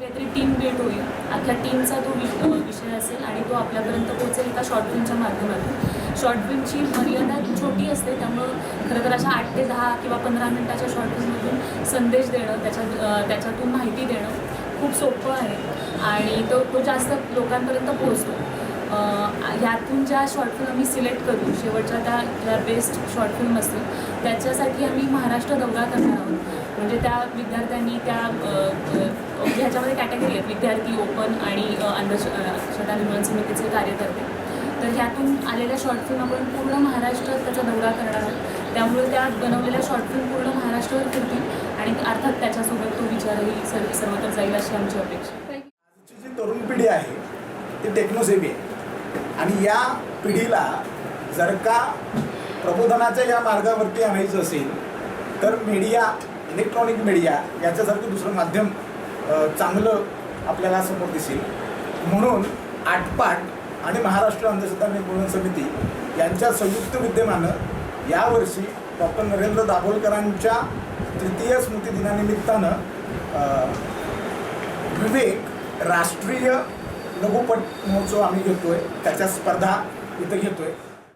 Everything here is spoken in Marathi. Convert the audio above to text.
काहीतरी टीम बिल्ड होईल. आपल्या टीमचा तो विषय असेल आणि तो आपल्यापर्यंत पोहोचेल एका शॉर्ट फिल्मच्या माध्यमातून. शॉर्ट फिल्मची मर्यादा छोटी असते त्यामुळं खरं तर अशा आठ ते दहा किंवा पंधरा मिनिटाच्या शॉर्ट फिल्ममधून संदेश देणं त्याच्यात त्याच्यातून माहिती देणं खूप सोपं आहे. आणि तो तो जास्त लोकांपर्यंत पोहोचतो. ह्यातून ज्या शॉर्ट फिल्म आम्ही सिलेक्ट करू शेवटच्या त्या ज्या बेस्ट शॉर्ट फिल्म असतील त्याच्यासाठी आम्ही महाराष्ट्र दौरा करणार आहोत. म्हणजे त्या विद्यार्थ्यांनी त्या ह्याच्यामध्ये कॅटेगरी आहेत विद्यार्थी ओपन आणि अंधश्रद्धा निर्मूलन समितीचे कार्यकर्ते. तर ह्यातून आलेल्या शॉर्ट फिल्म आपण पूर्ण महाराष्ट्रात त्याचा दौरा करणार आहोत. त्यामुळे त्या बनवलेल्या शॉर्ट फिल्म पूर्ण महाराष्ट्रावर फिरतील आणि अर्थात त्याच्यासोबत तो विचारही सर्व सर्वत्र जाईल अशी आमची अपेक्षा आहे. आजची जी तरुण पिढी आहे ती टेक्नोसेवी आहे. आणि या पिढीला जर का प्रबोधनाच्या या मार्गावरती आणायचं असेल तर मीडिया इलेक्ट्रॉनिक मीडिया याच्यासारखं दुसरं माध्यम चांगलं आपल्याला समोर दिसेल म्हणून आटपाट आणि महाराष्ट्र अंधश्रद्धा निर्मूलन समिती यांच्या संयुक्त विद्यमानं यावर्षी डॉक्टर नरेंद्र दाभोलकरांच्या तृतीय स्मृतिदिनानिमित्तानं अ, विवेक राष्ट्रीय लघुपट महोत्सव आम्ही घेतो आहे त्याच्या स्पर्धा इथं घेतो आहे